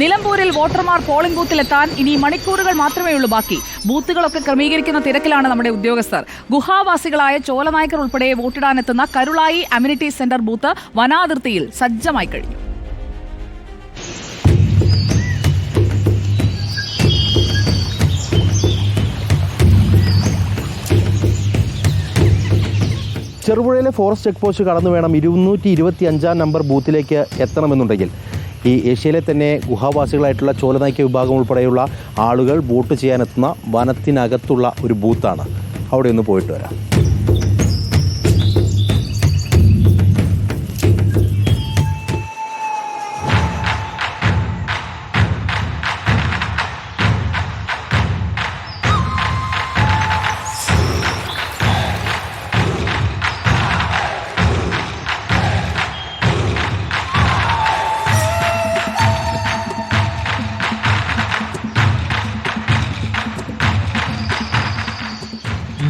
നിലമ്പൂരിൽ വോട്ടർമാർ പോളിംഗ് ബൂത്തിലെത്താൻ ഇനി മണിക്കൂറുകൾ മാത്രമേ ഉള്ളൂ ബാക്കി. ബൂത്തുകളൊക്കെ ക്രമീകരിക്കുന്ന തിരക്കിലാണ് നമ്മുടെ ഉദ്യോഗസ്ഥർ. ഗുഹാവാസികളായ ചോലനായ്ക്കർ ഉൾപ്പെടെ വോട്ടിടാനെത്തുന്ന കരുളായി അമ്യൂണിറ്റി സെന്റർ ബൂത്ത് വനാതിർത്തിയിൽ സജ്ജമായി കഴിഞ്ഞു. ചെറുപുഴയിലെ ഫോറസ്റ്റ് ചെക്ക് പോസ്റ്റ് കടന്നു വേണം ഇരുന്നൂറ്റി ഇരുപത്തി അഞ്ചാം നമ്പർ ബൂത്തിലേക്ക് എത്തണമെന്നുണ്ടെങ്കിൽ. ഈ ഏഷ്യയിലെ തന്നെ ഗുഹാവാസികളായിട്ടുള്ള ചോലനായ്ക്ക വിഭാഗം ഉൾപ്പെടെയുള്ള ആളുകൾ വോട്ട് ചെയ്യാനെത്തുന്ന വനത്തിനകത്തുള്ള ഒരു ബൂത്താണ്. അവിടെ ഒന്ന് പോയിട്ട് വരാം.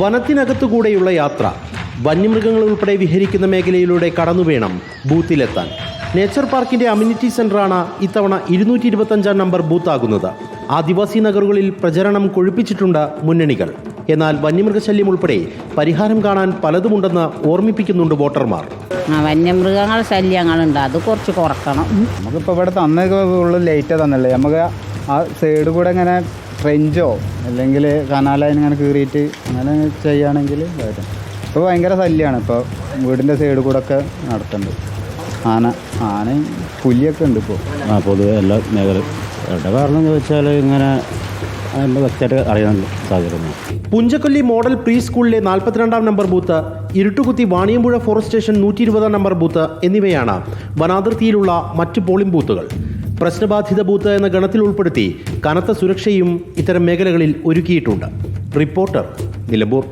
വനത്തിനകത്തുകൂടെയുള്ള യാത്ര വന്യമൃഗങ്ങൾ ഉൾപ്പെടെ വിഹരിക്കുന്ന മേഖലയിലൂടെ കടന്നു വേണം ബൂത്തിലെത്താൻ. നേച്ചർ പാർക്കിന്റെ അമ്യൂണിറ്റി സെന്ററാണ് ഇത്തവണ ഇരുന്നൂറ്റി ഇരുപത്തഞ്ചാം നമ്പർ ബൂത്താകുന്നത്. ആദിവാസി നഗറുകളിൽ പ്രചരണം കൊഴുപ്പിച്ചിട്ടുണ്ട് മുന്നണികൾ. എന്നാൽ വന്യമൃഗശല്യം ഉൾപ്പെടെ പരിഹാരം കാണാൻ പലതുമുണ്ടെന്ന് ഓർമ്മിപ്പിക്കുന്നുണ്ട് വോട്ടർമാർ. ആ വന്യമൃഗങ്ങൾ ശല്യങ്ങളുണ്ട്. അത് കുറച്ച് കുറക്കണം. നമുക്കിപ്പോൾ ഇവിടെ തന്നൊക്കെ ഉള്ളു ലേറ്റ് തന്നല്ലേ? നമുക്ക് ആ സൈഡ് കൂടെ ഇങ്ങനെ ട്രെഞ്ചോ അല്ലെങ്കിൽ കനാലായി ഇങ്ങനെ കീറിയിട്ട് അങ്ങനെ ചെയ്യുകയാണെങ്കിൽ വരും ഇപ്പോൾ ഭയങ്കര ശല്യമാണ് ഇപ്പോൾ വീടിന്റെ സൈഡ് കൂടെ ഒക്കെ നടത്തുന്നുണ്ട് ആന ആനയും പുലിയൊക്കെ ഉണ്ട് ഇപ്പോൾ ആ പൊതുവെ എല്ലാ മേഖലയും എവിടെ കാരണം എന്ന് വെച്ചാൽ ഇങ്ങനെ വ്യക്തമായിട്ട് അറിയാൻ പുഞ്ചക്കൊല്ലി മോഡൽ പ്രീ സ്കൂളിലെ നാൽപ്പത്തിരണ്ടാം number booth Iruttukuthi Vaniyampuzha forest station നൂറ്റി ഇരുപതാം നമ്പർ ബൂത്ത് എന്നിവയാണ് വനാതിർത്തിയിലുള്ള മറ്റ് പോളിംഗ് ബൂത്തുകൾ. പ്രശ്നബാധിത ബൂത്ത് എന്ന ഗണത്തിൽ ഉൾപ്പെടുത്തി കനത്ത സുരക്ഷയും ഇത്തരം മേഖലകളിൽ ഒരുക്കിയിട്ടുണ്ട്. റിപ്പോർട്ടർ നിലമ്പൂർ.